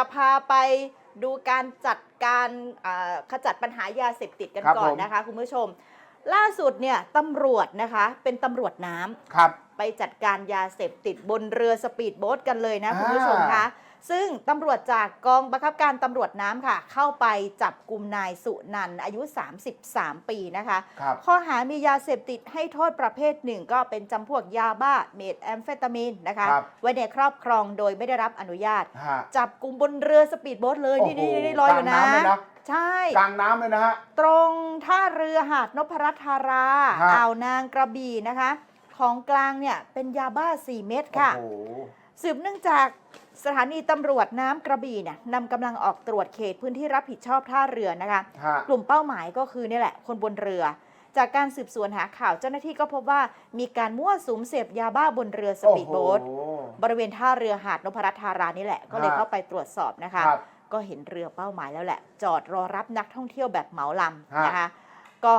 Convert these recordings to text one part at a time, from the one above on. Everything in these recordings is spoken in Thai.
จะพาไปดูการจัดการอ่าขจัดปัญหายาเสพติดกันครับก่อนผมนะคะ คุณผู้ชม ล่าสุดเนี่ยตำรวจนะคะเป็นตำรวจน้ำครับไปจัดการยาเสพติดบนเรือสปีดโบ๊ทกันเลยนะอ่าคุณผู้ชมคะ ซึ่งตำรวจจากกองบังคับการตำรวจน้ำค่ะ เข้าไปจับกลุ่มนายสุนันท์อายุ 33 ปีนะคะครับข้อหามียาเสพติดให้โทษประเภทหนึ่งก็เป็นจำพวกยาบ้าเมทแอมเฟตามีนนะคะครับไว้ในครอบครองโดยไม่ได้รับอนุญาตฮะจับกลุ่มบนเรือสปีดโบ๊ทเลยนี่โอ้นี่โหนี่ลอยอยู่นะกลางน้ำเลยนะใช่กลางน้ำเลยนะฮะตรงท่าเรือหาดนพรัตน์ธาราฮะอ่าวนางกระบี่นะคะ ของกลางเนี่ยเป็นยาบ้า 4 เม็ดค่ะโอ้โห สืบเนื่องจากสถานีตำรวจน้ำกระบี่เนี่ยนำกำลังออกตรวจเขตพื้นที่รับผิดชอบท่าเรือนะคะ ฮะ กลุ่มเป้าหมายก็คือนี่แหละ คนบนเรือ จากการสืบสวนหาข่าวเจ้าหน้าที่ก็พบว่ามีการมั่วสุมเสพยาบ้าบนเรือสปีดโบ๊ทอ้หบริเวณท่าเรือหาดนพรัตน์ธารานี่แหละ ก็เลยฮะ เข้าไปตรวจสอบนะคะ ครับ ก็เห็นเรือเป้าหมายแล้วแหละ จอดรอรับนักท่องเที่ยวแบบเหมาลำฮะ นะคะ ก็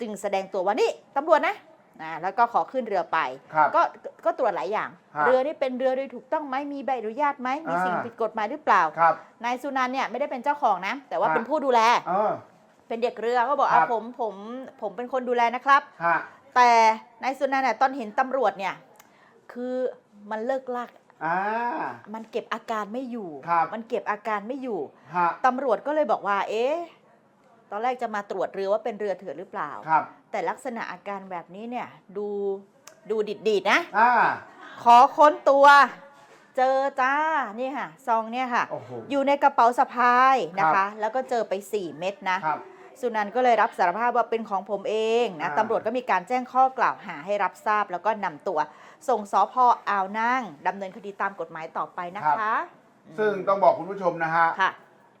จึงแสดงตัวว่านี่ตำรวจนะ นะแล้วก็ขอขึ้นเรือไป ครับ ก็ก็ตรวจหลายอย่าง ฮะเรือนี่เป็นเรือโดยถูกต้องไหมมีใบอนุญาตไหมมีอ่า สิ่งผิดกฎหมายหรือเปล่า ครับ นายสุนันท์เนี่ยไม่ได้เป็นเจ้าของนะ แต่ว่าฮะ เป็นผู้ดูแล เออ เป็นเด็กเรือเขาบอกครัอะบ ผมผมผมเป็นคนดูแลนะครับ ฮะแต่นายสุนันท์เนี่ยตอนเห็นตำรวจเนี่ย คือมันเลิกลักอ่า มันเก็บอาการไม่อยู่ ครับ มันเก็บอาการไม่อยู่ ฮะตำรวจก็เลยบอกว่า เอ๊ะต อนแรกจะมาตรวจเรือว่าเป็นเรือเถื่อนหรือเปล่า ครับแต่ลักษณะอาการแบบนี้เนี่ยดูดูดิดดีดๆนะ อ่าขอค้นตัว เจอจ้านี่ค่ะซองเนี่ยค่ะ โอ้โห อยู่ในกระเป๋าสะพายนะครัคะ บ แล้วก็เจอไป 4 เม็ดนะ ครับ สุนันท์ก็เลยรับสารภาพว่าเป็นของผมเองนะอ่า ตำรวจก็มีการแจ้งข้อกล่าวหาให้รับทราบ แล้วก็นำตัว ส่งสพอ่าวนั่งดำเนินคดีตามกฎหมายต่อไปนะคะซึ่งต้องบอกคุณผู้ชมนะฮะ ค่ะ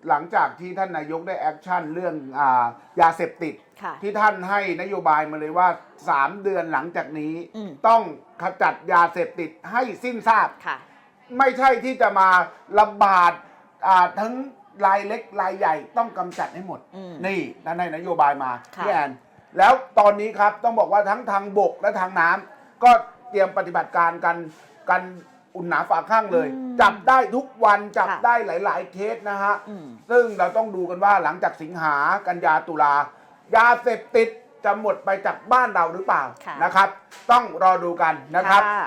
หลังจากที่ท่านนายกได้แอคชั่นเรื่องอายาเสพติด ค่ะ ที่ท่านให้นโยบายมาเลยว่า 3 เดือนหลังจากนี้ อืม ต้องขจัดยาเสพติดให้สิ้นซาก ค่ะ ไม่ใช่ที่จะมาระบาดอ่าทั้งรายเล็กรายใหญ่ต้องกำจัดให้หมด อืม นี่ท่านให้นโยบายมาค่ะ พี่แอนแล้วตอนนี้ครับต้องบอกว่าทั้งทางบกและทางน้ำก็เตรียมปฏิบัติการกันกัน อุ่นหนาฝาข้างเลย อืมจับได้ทุกวันจับค่ะได้หลาย ๆ เคสนะฮะ อืม ซึ่งเราต้องดูกันว่าหลังจากสิงหากันยาตุลายาเสพติดจะหมดไปจากบ้านเราหรือเปล่าค่ะ นะครับ ต้องรอดูกันนะครับ ค่ะ